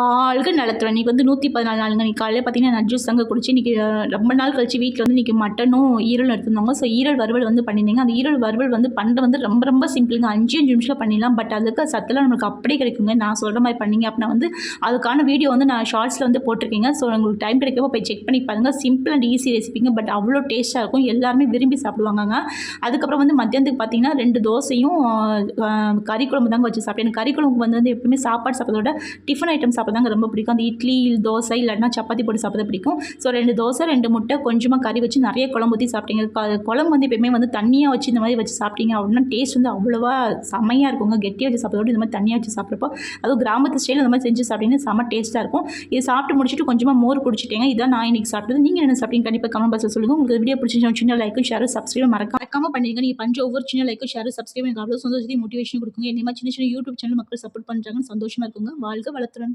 வாழ்க நலத்துடன் இன்றைக்கி வந்து நூற்றி பதினாலு நாளுங்க நீ காலையில் பார்த்தீங்கன்னா நட் ஜூஸ் தாங்க குடிச்சு இன்றைக்கி ரொம்ப நாள் கழிச்சு வீட்டில் வந்து இன்றைக்கி மட்டனும் ஈரல் எடுத்திருந்தாங்க. ஸோ ஈரல் வறுவல் வந்து பண்ணியிருந்தீங்க அந்த ஈரல் வறுவல் வந்து பண்ண வந்து ரொம்ப ரொம்ப சிம்பிளுங்க அஞ்சு அஞ்சு நிமிஷம் பண்ணிடலாம். பட் அதுக்கு சத்தெல்லாம் நம்மளுக்கு அப்படியே கிடைக்குங்க. நான் சொல்கிற மாதிரி பண்ணீங்க அப்படின்னா வந்து அதுக்கான வீடியோ வந்து நான் ஷார்ட்ஸில் வந்து போட்டிருக்கீங்க. ஸோ உங்களுக்கு டைம் கிடைக்கப்போ போய் செக் பண்ணி பாருங்கள் சிம்பிள் அண்ட் ஈஸி ரெசிபிங்க பட் அவ்வளோ டேஸ்ட்டாக இருக்கும். எல்லாருமே விரும்பி சாப்பிடுவாங்க அதுக்கப்புறம் வந்து மத்தியானத்துக்கு பார்த்தீங்கன்னா ரெண்டு தோசையும் கறி குழம்பு தாங்க வச்சு சாப்பிட்டேன். எனக்கு கறி குழம்பு வந்து வந்து எப்பவுமே சாப்பாடு சாப்பிட்றத விட டிஃபன் ஐட்டம் சாப்பிட்றதாங்க ரொம்ப பிடிக்கும். அந்த இட்லி தோசை இல்லைன்னா சப்பாத்தி போட்டு சாப்பிட பிடிக்கும். ஸோ ரெண்டு தோசை ரெண்டு முட்டை கொஞ்சமாக கறி வச்சு நிறைய குழம்பு ஊற்றி சாப்பிட்டீங்க. குழம்பு வந்து எப்பயுமே வந்து தண்ணியாக வச்சு இந்த மாதிரி வச்சு சாப்பிட்டீங்க அப்படின்னா டேஸ்ட் வந்து அவ்வளோவா செமையாக இருக்குங்க. கெட்டியாக வச்சு சாப்பிட்றதோட இந்த மாதிரி தண்ணியாக வச்சு சாப்பிட்றப்போ அதுவும் கிராமத்து ஸ்டைல் இந்த மாதிரி செஞ்சு சாப்பிட்டீங்கன்னா செம்ம டேஸ்ட்டாக இருக்கும். இது சாப்பிட்டு முடிச்சுட்டு கொஞ்சமாக மோர் குடிச்சிட்டேங்க. இதான் நான் இன்னைக்கு சாப்பிட்டது. நீங்கள் என்ன சாப்பிட்டீங்க? கண்டிப்பாக கமெண்ட் பாக்ஸில் சொல்லுங்கள் உங்களுக்கு வீடியோ பிடிச்சிருந்தா சின்ன லைக்கும் ஷேரும் சப்ஸ்கிரைப் மறக்காம மறக்காம பண்ணிடுங்க நீங்கள் பஞ்ச ஒவ்வொரு சின்ன லைக்கும் ஷேரும் சப்ஸ்கிரைப் எனக்கு அவ்வளோ சந்தோஷத்தையும் மோட்டிவேஷன் கொடுக்குங்க. இந்த சின்ன சின்ன யூடியூப் சேனல் மக்கள் சப்போர்ட் பண்ணுறாங்கன்னு சந்தோஷமாக இருக்குங்க. வாழ்க வளர்த்துறேன்